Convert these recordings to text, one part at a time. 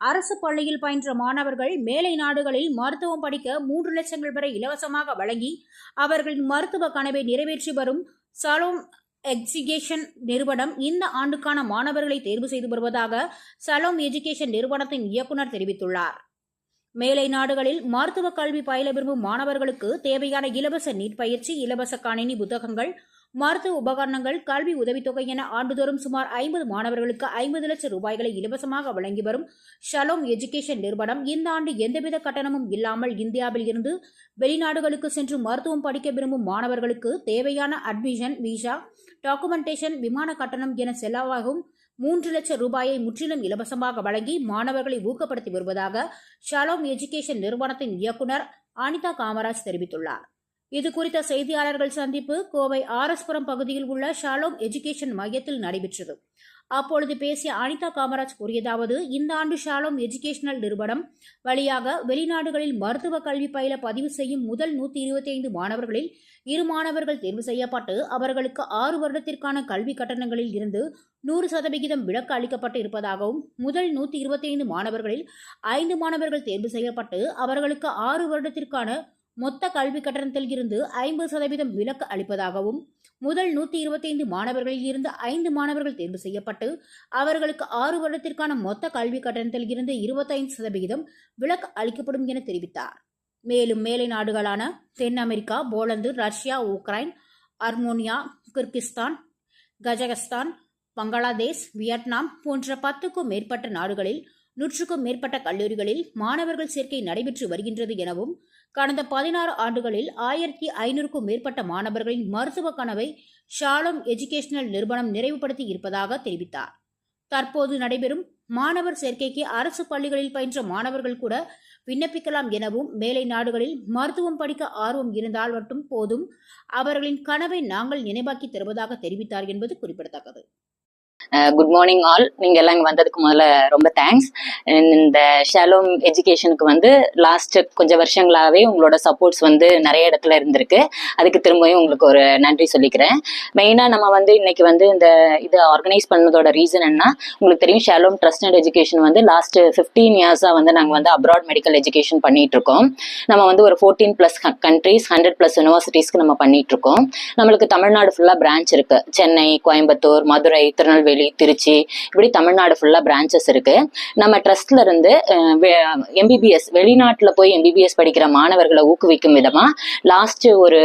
அரசு பள்ளியில் பயின்ற மாணவர்கள் மேலை நாடுகளில் மருத்துவம் படிக்க மூன்று லட்சங்கள் வரை இலவசமாக வழங்கி அவர்களின் மருத்துவ கனவை நிறைவேற்றி வரும் சலோம் எஜுகேஷன் நிறுவனம் இந்த ஆண்டுக்கான மாணவர்களை தேர்வு செய்து வருவதாக சலோம் எஜுகேஷன் நிறுவனத்தின் இயக்குனர் தெரிவித்துள்ளார். மேலை நாடுகளில் மருத்துவ கல்வி பயில விரும்பும் மாணவர்களுக்கு தேவையான இலவச நீட் பயிற்சி இலவச கணினி புத்தகங்கள் மருத்துவ உபகரணங்கள் கல்வி உதவித்தொகை என ஆண்டுதோறும் சுமார் ஐம்பது மாணவர்களுக்கு ஐம்பது லட்சம் ரூபாய்களை இலவசமாக வழங்கி வரும் ஷலோம் எஜுகேஷன் நிறுவனம். இந்த ஆண்டு எந்தவித கட்டணமும் இல்லாமல் இந்தியாவில் இருந்து வெளிநாடுகளுக்கு சென்று மருத்துவம் படிக்க விரும்பும் மாணவர்களுக்கு தேவையான அட்மிஷன் விசா டாக்குமெண்டேஷன் விமான கட்டணம் என செலவாகும் மூன்று லட்சம் ரூபாயை முற்றிலும் இலவசமாக வழங்கி மாணவர்களை ஊக்கப்படுத்தி வருவதாக ஷாலோம் எஜுகேஷன் நிறுவனத்தின் இயக்குனர் அனிதா காமராஜ் தெரிவித்துள்ளார். இது குறித்த செய்தியாளர்கள் சந்திப்பு கோவை ஆர்எஸ்புரம் பகுதியில் உள்ள ஷாலோம் எஜுகேஷன் மையத்தில் நடைபெற்றது. அப்பொழுது பேசிய அனிதா காமராஜ் கூறியதாவது இந்த ஆண்டு ஷாலோம் எஜுகேஷனல் நிறுவனம் வழியாக வெளிநாடுகளில் மருத்துவ கல்வி பயில பதிவு செய்யும் முதல் நூற்றி இருபத்தி ஐந்து மாணவர்களில் இரு மாணவர்கள் தேர்வு செய்யப்பட்டு அவர்களுக்கு ஆறு வருடத்திற்கான கல்வி கட்டணங்களில் இருந்து நூறு சதவிகிதம் விலக்கு அளிக்கப்பட்டு இருப்பதாகவும் முதல் நூற்றி இருபத்தி ஐந்து மாணவர்களில் ஐந்து மாணவர்கள் தேர்வு செய்யப்பட்டு அவர்களுக்கு ஆறு வருடத்திற்கான மொத்த கல்வி கட்டணத்தில் இருந்து ஐம்பது சதவீதம் விலக்கு அளிப்பதாகவும் முதல் நூற்றி இருபத்தைந்து மாணவர்களில் இருந்து ஐந்து மாணவர்கள் தேர்வு செய்யப்பட்டு அவர்களுக்கு ஆறு வருடத்திற்கான மொத்த கல்வி கட்டணத்தில் இருந்து இருபத்தைந்து சதவிகிதம் விலக்கு அளிக்கப்படும் என தெரிவித்தார். மேலும் மேலை நாடுகளான தென் America Poland Russia Ukraine Armenia Kyrgyzstan Kazakhstan Bangladesh Vietnam போன்ற பத்துக்கும் மேற்பட்ட நாடுகளில் நூற்றுக்கும் மேற்பட்ட கல்லூரிகளில் மாணவர்கள் சேர்க்கை நடைபெற்று வருகின்றது எனவும் கடந்த பதினாறு ஆண்டுகளில் ஆயிரத்தி ஐநூறுக்கும் மேற்பட்ட மாணவர்களின் மருத்துவ கனவை ஷாலம் எஜுகேஷனல் நிறுவனம் நிறைவுபடுத்தி இருப்பதாக தெரிவித்தார். தற்போது நடைபெறும் மாணவர் சேர்க்கைக்கு அரசு பள்ளிகளில் பயின்ற மாணவர்கள் கூட விண்ணப்பிக்கலாம் எனவும் மேலை நாடுகளில் மருத்துவம் படிக்க ஆர்வம் இருந்தால் மட்டும் போதும் அவர்களின் கனவை நாங்கள் நினைவாக்கி தருவதாக தெரிவித்தார் என்பது குறிப்பிடத்தக்கது. குட் மார்னிங் ஆல் நீங்க எல்லாம் இங்க வந்ததுக்கு முதல்ல ரொம்ப தேங்க்ஸ் இந்த ஷாலோம் எஜுகேஷனுக்கு வந்து லாஸ்ட் கொஞ்சம் வருஷங்களாவே உங்களோட சப்போர்ட்ஸ் வந்து நிறைய இடத்துல இருந்திருக்கு. அதுக்கு திரும்பவும் உங்களுக்கு ஒரு நன்றி சொல்லிக்கிறேன். மெயினா நம்ம வந்து இன்னைக்கு வந்து இந்த இதை ஆர்கனைஸ் பண்ணதோட ரீசன் என்ன? உங்களுக்கு தெரியும் ஷாலோம் ட்ரஸ்ட் அண்ட் எஜுகேஷன் வந்து லாஸ்ட் ஃபிஃப்டீன் இயர்ஸா வந்து நாங்க வந்து அப்ராட் மெடிக்கல் எஜுகேஷன் பண்ணிட்டு இருக்கோம். நம்ம வந்து ஒரு fourteen plus countries hundred plus யூனிவர்சிட்டிஸ்க்கு நம்ம பண்ணிட்டு இருக்கோம். நம்மளுக்கு தமிழ்நாடு ஃபுல்லா பிரான்ச் இருக்கு. சென்னை கோயம்புத்தூர் மதுரை திருநெல்வேலி திருச்சி இப்படி தமிழ்நாடு ஃபுல்லாக பிரான்ச்சஸ் இருக்கு. நம்ம ட்ரஸ்ட்ல இருந்து எம்பிபிஎஸ் வெளிநாட்டில் போய் எம்பிபிஎஸ் படிக்கிற மாணவர்களை ஊக்குவிக்கும் விதமா லாஸ்ட் ஒரு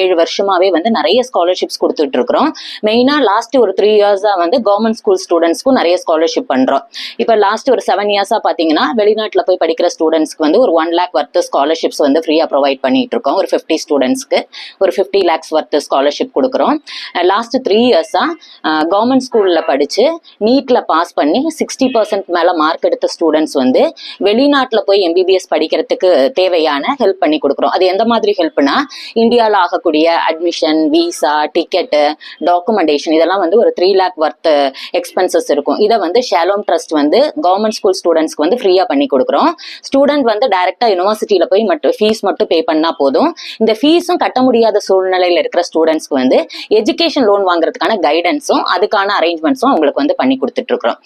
ஏழு வருஷமாவே வந்து நிறைய ஸ்காலர்ஷிப்ஸ் கொடுத்துட்டு இருக்கிறோம் மெயினா லாஸ்ட் ஒரு த்ரீ இயர்ஸா வந்து கவர்மெண்ட் ஸ்கூல் ஸ்டூடெண்ட்ஸ்க்கும் நிறைய ஸ்காலர்ஷிப் பண்றோம். இப்போ லாஸ்ட் ஒரு செவன் இயர்ஸா பாத்தீங்கன்னா வெளிநாட்டில் போய் படிக்கிற ஸ்டூடெண்ட்ஸ்க்கு வந்து ஒரு ஒன் லேக் ஒர்த்து ஸ்காலர்ஷிப்ஸ் வந்து ஃப்ரீயா ப்ரொவைட் பண்ணிட்டு இருக்கோம் ஒரு ஃபிஃப்டி ஸ்டூடெண்ட்ஸ்க்கு ஒரு ஃபிஃப்டி லேக்ஸ் ஒர்த்து ஸ்காலர்ஷிப் கொடுக்குறோம். லாஸ்ட் த்ரீ இயர்ஸா கவர்மெண்ட் ஸ்கூல்ல படிச்சு நீட்ல பாஸ் பண்ணி சிக்ஸ்டி பர்சன்ட் மேல மார்க் எடுத்த ஸ்டூடெண்ட்ஸ் வந்து வெளிநாட்டில் போய் எம்பிபிஎஸ் படிக்கிறதுக்கு தேவையான ஹெல்ப் பண்ணி கொடுக்குறோம். அது எந்த மாதிரி ஹெல்ப்னா இந்தியாவில் ஆகக்கூடிய அட்மிஷன் விசா டிக்கெட்டு டாக்குமெண்டேஷன் இதெல்லாம் வந்து ஒரு த்ரீ லேக் ஒர்த் எக்ஸ்பென்சஸ் இருக்கும். இதை வந்து ஷாலோம் ட்ரஸ்ட் வந்து கவர்மெண்ட் ஸ்கூல் ஸ்டூடெண்ட்ஸ்க்கு வந்து ஃப்ரீயா பண்ணி கொடுக்குறோம். ஸ்டூடெண்ட் வந்து டைரெக்டாக யூனிவர்சிட்டியில் போய் மட்டும் ஃபீஸ் மட்டும் பே பண்ணா போதும். இந்த ஃபீஸும் கட்ட முடியாத சூழ்நிலையில இருக்கிற ஸ்டூடெண்ட்ஸ்க்கு வந்து எஜுகேஷன் லோன் வாங்குறதுக்கான கைடன்ஸும் அதுக்கான அரேஞ்ச்மெண்ட் ட்ரீட்மெண்ட்ஸும் உங்களுக்கு வந்து பண்ணி கொடுத்துட்டு இருக்கிறோம்.